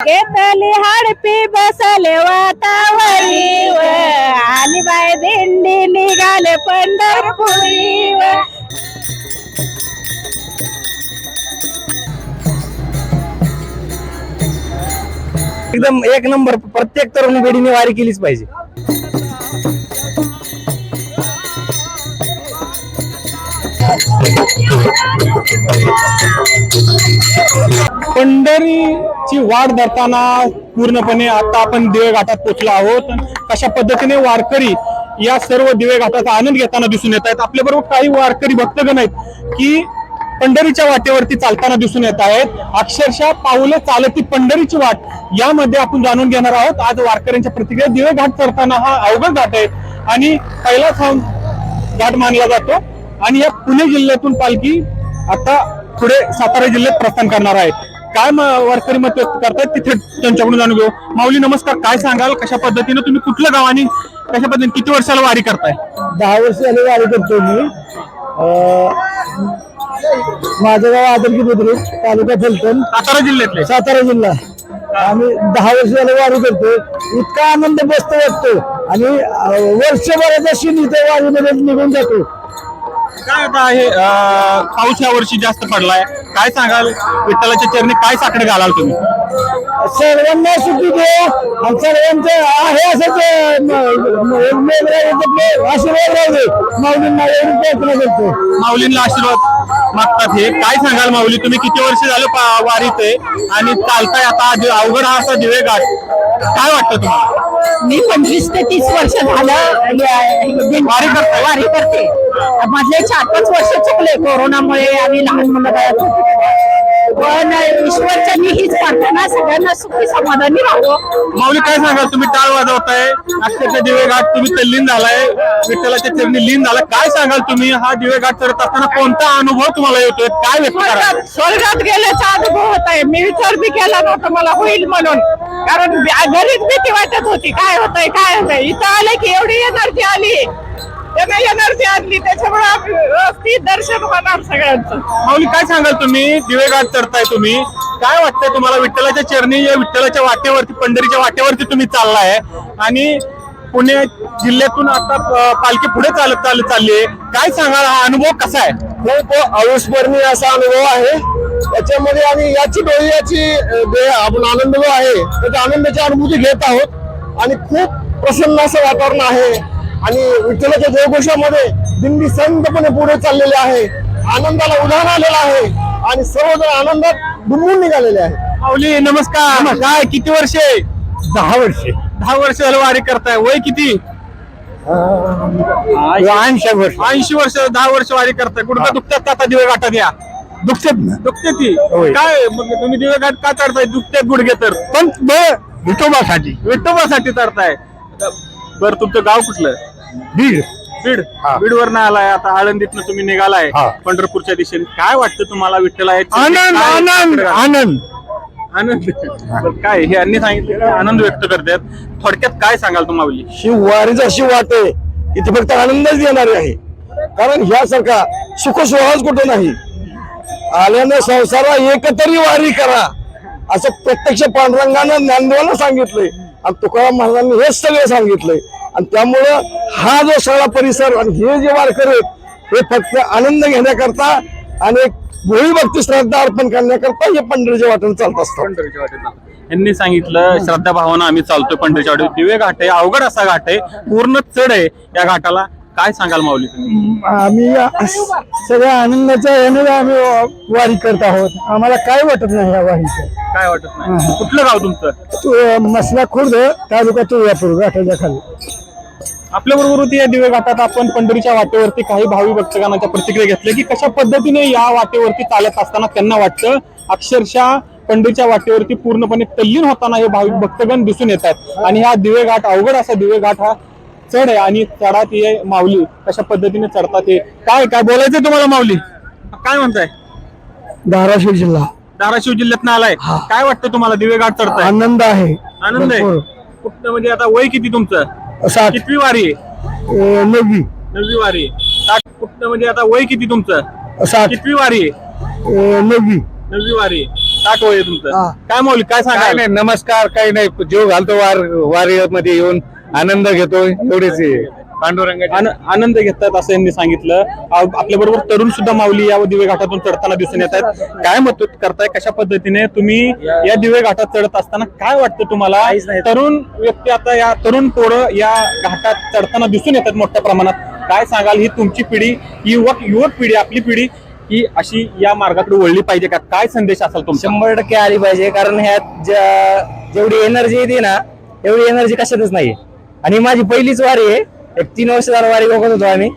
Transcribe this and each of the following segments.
घेतली हडपी बसले वातावरी व आली बाय दिंडी निघाले पंढरपुरी व एकदम एक नंबर प्रत्येक तरुण पिढीने वारी केलीच पाहिजे. पंढरीची वाट धरताना पूर्णपणे आता आपण दिवे घाटात पोहोचलो आहोत. कशा पद्धतीने वारकरी या सर्व दिवे घाटाचा आनंद घेताना दिसून येत आहेत? आपल्या बरोबर काही वारकरी भक्तगण आहेत की पंढरीच्या वाटेवरती चालताना दिसून येत आहेत. अक्षरशः पाऊले चालत ती पंढरीची वाट यामध्ये आपण जाणून घेणार आहोत. आज वारकऱ्यांच्या प्रतिक्रिया दिवे घाट चढताना हा अवघड घाट आहे आणि पहिलाच हा घाट मानला जातो आणि या पुणे जिल्ह्यातून पालखी आता पुढे सातारा जिल्ह्यात प्रस्थान करणार आहे. काय म- वारकरी मत व्यक्त करतायत तिथे त्यांच्याकडून जाणून घेऊ. माऊली नमस्कार. काय सांगाल? कशा पद्धतीने तुम्ही कुठलं गाव आणि कशा पद्धतीने किती वर्षाला वारी करताय? दहा वर्ष झाले वारी करतो मी. अं, माझं गाव आदरकी बुद्रुक तालुका फलटण. सातारा जिल्ह्यातले? सातारा जिल्हा. आम्ही दहा वर्ष झाले वारी करतो इतका आनंद बसतो वाटतो. आणि वर्षभराचा शीन इथे वारीमध्ये निघून जातो. काय आता आहे अं, पाऊस या वर्षी जास्त पडलाय. काय सांगाल? विठ्ठलाच्या चरणी काय साखर घालाल तुम्ही? सर्वांना सुखी दे आणि सर्वांचं आहे असंच आशीर्वाद राहू दे. माऊलींना एवढी प्रार्थना करतो. माऊलींना आशीर्वाद मागतात हे. काय सांगाल माऊली? तुम्ही किती वर्ष झालं वारीत आहे आणि चालताय आता अवघड हा असा दिवे घाट काय वाटतं तुम्हाला? मी पंचवीस ते तीस वर्ष झालं या- वारी करताय? वारी करते. मधले चार पाच वर्ष चुकले कोरोनामुळे आम्ही लहान मुलं. पण ईश्वरच्या हीच प्रार्थना सगळ्यांना सुखी समाधानी राहावं माऊली काय सांगाल? तुम्ही टाळ वाजवताय अक्षरशः दिवे घाट तुम्ही तल्लीन झालाय विठ्ठलाच्या चरणी लीन झाला. काय सांगाल तुम्ही? हा दिवे घाट करत असताना कोणता अनुभव तुम्हाला येतोय? काय व्यक्त करा स्वर्गात स्वर्गात गेल्याचा अनुभव होत आहे मी विचार बी केला नव्हता मला होईल म्हणून. कारण बी- घरीच भीती वाटत होती. काय होतंय काय होतंय? इथं आले की एवढी एनर्जी आली. त्याने एनर्जी आणली त्याच्यामुळे आम्ही व्यवस्थित दर्शन होणार सगळ्यांचं. माऊली काय सांगाल तुम्ही? दिवे घाट चढताय तुम्ही. काय वाटतंय तुम्हाला? विठ्ठलाच्या चरणी या विठ्ठलाच्या वाटेवरती पंढरीच्या वाटेवरती तुम्ही चाललाय. आणि पुणे जिल्ह्यातून आता पालखी पुढे चालत चालत चालली आहे काय सांगाल? हा अनुभव कसा आहे? खूप अविस्मरणीय असा अनुभव आहे. त्याच्यामध्ये आम्ही याची डोळी याची आपण आनंद जो आहे. त्याच्या आनंदाची अनुभूती घेत आहोत. आणि खूप प्रसन्न असं वातावरण आहे. आणि विठ्ठलाच्या जयघोषामध्ये दिंडी संतपणे पुढे चाललेली आहे. आनंदाला उधाण आलेलं आहे. आणि सर्वजण आनंदात डुंबून निघालेले आहे माऊली नमस्कार. काय किती वर्षे? दहा वर्षे. दहा वर्ष झालं वारी करताय. वय किती? ऐंशी वर्ष. ऐंशी वर्ष दहा वर्ष वारी करताय. कुठं दुखतात का आता दिवे घाटात या? दुखतात ना. दुखते ती. काय मग तुम्ही दिवे घाट का चढताय? दुखते गुडघे तर. पण विठोबासाठी. विठोबासाठी चढताय. बर तुमचं गाव कुठलं? बीड. बीड? हा. बीड वर आलाय आता आळंदीतनं तुम्ही निघालाय हा. पंढरपूरच्या दिशेने. काय वाटतं तुम्हाला विठ्ठला आनंद आनंद आनंद. आनंद. बरं, काय हे यांनी सांगितलं आनंद व्यक्त करतात. थोडक्यात काय सांगाल तुम्हाला ही वारीच अशी वाट आहे की ती फक्त आनंदच देणारी आहे. कारण ह्यासारखा सुख सुहास कुठे नाही. आल्यानं संसारा एकतरी वारी करा. असं प्रत्यक्ष पांडुरंगानं ज्ञानदेवाला सांगितलंय. आणि तुकाराम महाराजांनी हेच सगळं सांगितलंय. आणि त्यामुळं हा जो सगळा परिसर आणि हे जे वारकरी आहेत हे फक्त आनंद घेण्याकरता आणि भोळी भक्ती श्रद्धा अर्पण करण्याकरता हे पंढरीच्या वाटेने चालत असतात. यांनी सांगितलं श्रद्धा भावना आम्ही चालतोय पंढरीच्या वाटेत दिवे घाट आहे अवघड असा घाट आहे. पूर्ण चढ आहे या घाटाला. काय सांगाल माऊली तुम्ही? आम्ही सगळ्या आनंदाच्या याने आम्ही वारी करत आहोत. आम्हाला काय वाटत नाही या वारीचं? काय वाटत नाही? कुठलं गाव तुमचं? तू- मसला खुर्द तालुका तुळजापूर घाटाच्या खाली. आपल्या बरोबर होती या दिवे घाटात आपण पंढरीच्या वाटेवरती काही भावी भक्तगणाच्या प्रतिक्रिया घेतल्या की कशा पद्धतीने या वाटेवरती चालत असताना त्यांना वाटतं? अक्षरशः पंढरीच्या वाटेवरती पूर्णपणे तल्लीन होताना हे भाविक भक्तगण दिसून येतात. आणि हा दिवे घाट अवघड असा दिवे घाट हा चढ आहे आणि चढात ये माऊली कशा पद्धतीने चढतात हे? काय काय बोलायचं तुम्हाला माऊली? काय म्हणताय? धाराशिव जिल्हा. धाराशिव जिल्ह्यात आलाय. हा. काय वाटतं तुम्हाला? दिवे घाट चढताय. आनंद आहे. आनंद आहे. भरपूर. कुठलं म्हणजे आता वय किती तुमचं? कितवी वारी आहे? अं, नववी. नववी वारी आहे. साठ. कुठलं म्हणजे आता वय किती तुमचं? कितवी वारी आहे? अं, नववी. नववी वारी आहे. साठ वय आहे तुमचं. हा. काय माऊली काय काय सांगा नाही नमस्कार. काही नाही. जीव घालतो वार वारीमध्ये येऊन. आनंद घेतो एवढेच आहे. पांडुरंगाची आनंद घेतात असं यांनी सांगितलं. आपल्या बरोबर तरुण सुद्धा माऊली या दिवे घाटातून चढताना दिसून येत आहेत. काय मत करताय? कशा पद्धतीने? तुम्ही या दिवे घाटात चढत असताना काय वाटतं तुम्हाला? तरुण व्यक्ती आता या तरुण पोरं या घाटात चढताना दिसून येतात मोठ्या प्रमाणात. काय सांगाल? ही तुमची पिढी ही युवक युवक पिढी आपली पिढी ही अशी या मार्गाकडे वळली पाहिजे का? काय संदेश असेल तुमचा? शंभर टक्के आली पाहिजे. कारण ह्यात ज्या- जेवढी एनर्जी येते ना तेवढी एनर्जी कशातच नाही आणि माझी पहिलीच वारी आहे. एक तीन वर्ष झालं वारी बघत होतो आम्ही.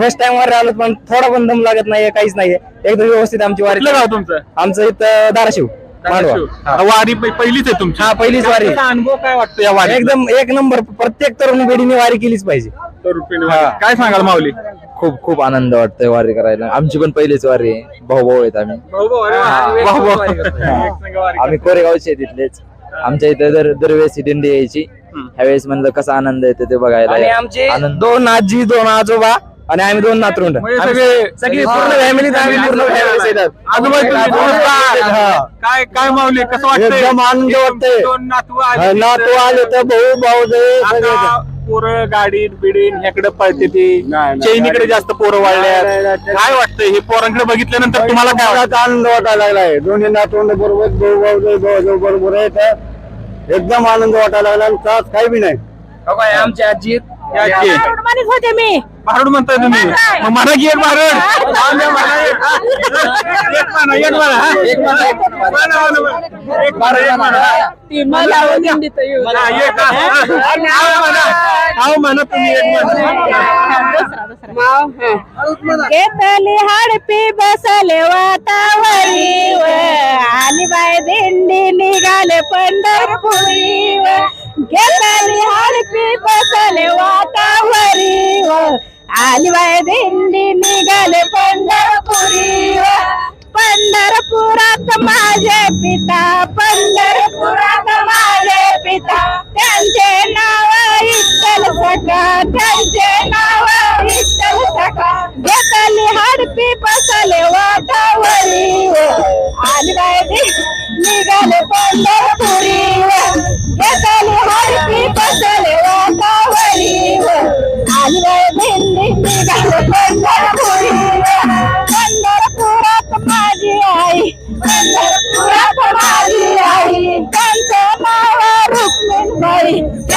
फर्स्ट टाइम वारी आलो पण थोडा पण दम लागत नाहीये काहीच नाहीये. एकदम व्यवस्थित आमची वारी कुठलं गाव तुमचं? आमचं इथं धाराशिव मांडवा. वारी प- पहिलीच आहे तुमची. हा, पहिलीच वारी. अनुभव काय वाटतो या वारी एकदम एक नंबर प्रत्येक तरुण पिढीने वारी केलीच पाहिजे. काय सांगाल माऊली? खूप खूप आनंद वाटतोय वारी करायला. आमची पण पहिलीच वारी आहे. भाऊ भाऊ आहेत आम्ही. वाह, वाह. आम्ही कोरेगावचे आहे तिथलेच आमच्या इथे दर दरवेळेस ही दिंडी यायची. ह्यावेळेस म्हणलं कसा आनंद येतो ते आणि बघायला आमचे आनंद. दोन आजी दोन आजोबा आणि आम्ही दोन नातरुंड म्हणजे आम्ही सगळे- सगळी पूर्ण फॅमिली आम्ही पूर्ण फॅमिली आजोबा तुम्ही नमस्कार. काय काय माऊली कसं वाटतंय? एकदम आनंद वाटतंय. दोन नातू आले नातू आले तर भाऊ भाऊ पोरं गाडीत बिडीन ह्याकडे पळते ती. चैनीकडे जास्त पोरं वाढल्यात. काय वाटतंय? हे पोरांकडे बघितल्यानंतर तुम्हाला काय वाटतं आनंद वाटायला लागलाय. दोन्ही नातवंड बरोबर भाऊ भाऊ भाऊ बरोबर आहेत. एकदम आनंद वाटायला लागला आणि त्रास काही बी नाही. आमची आजी होते मी. भारूड म्हणताय तुम्ही. मग म्हणा की एक भारूड हा, द्या म्हणा एक. एक म्हणा एक म्हणा हा. म्हणा, म्हणा, म्हणा. एक म्हणा एक म्हणा हा, एक हा. हा, म्हणा. हा, म्हणा तुम्ही एक म्हणा. घेतली हडपी बसले वातावरी आली बाय दिंडी निघाले पंढरपुरी घेतली हडपी बसले वातावरी आली बाय दिंडी निघाले पंढरपुरी पंढरपुरात माझे पिता पंढरपुरात माझे पिता. त्यांचे नाव इच्छल सका त्यांचे नाव इच्छल सका घेतली हडपी बसले वाटावरी आणि बाय निघाले पंढरपुरी घेतली हडपी बसले वाटावरी आणि बाय दिंडी निघाले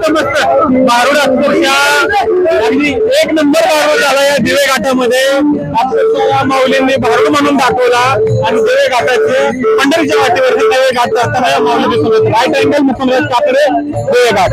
मस्त मस्त भारूड अक्षरशः अगदी एक नंबर भारूड झाला या दिवे घाटामध्ये. अक्षरशः या माऊलींनी भारूड म्हणून दाखवला आणि दिवे घाटाचे पंढरीच्या वाटेवरती दिवे घाट असताना या माऊली दिसून येतो राईट अँगल मुकुंदराज काकडे दिवे घाट.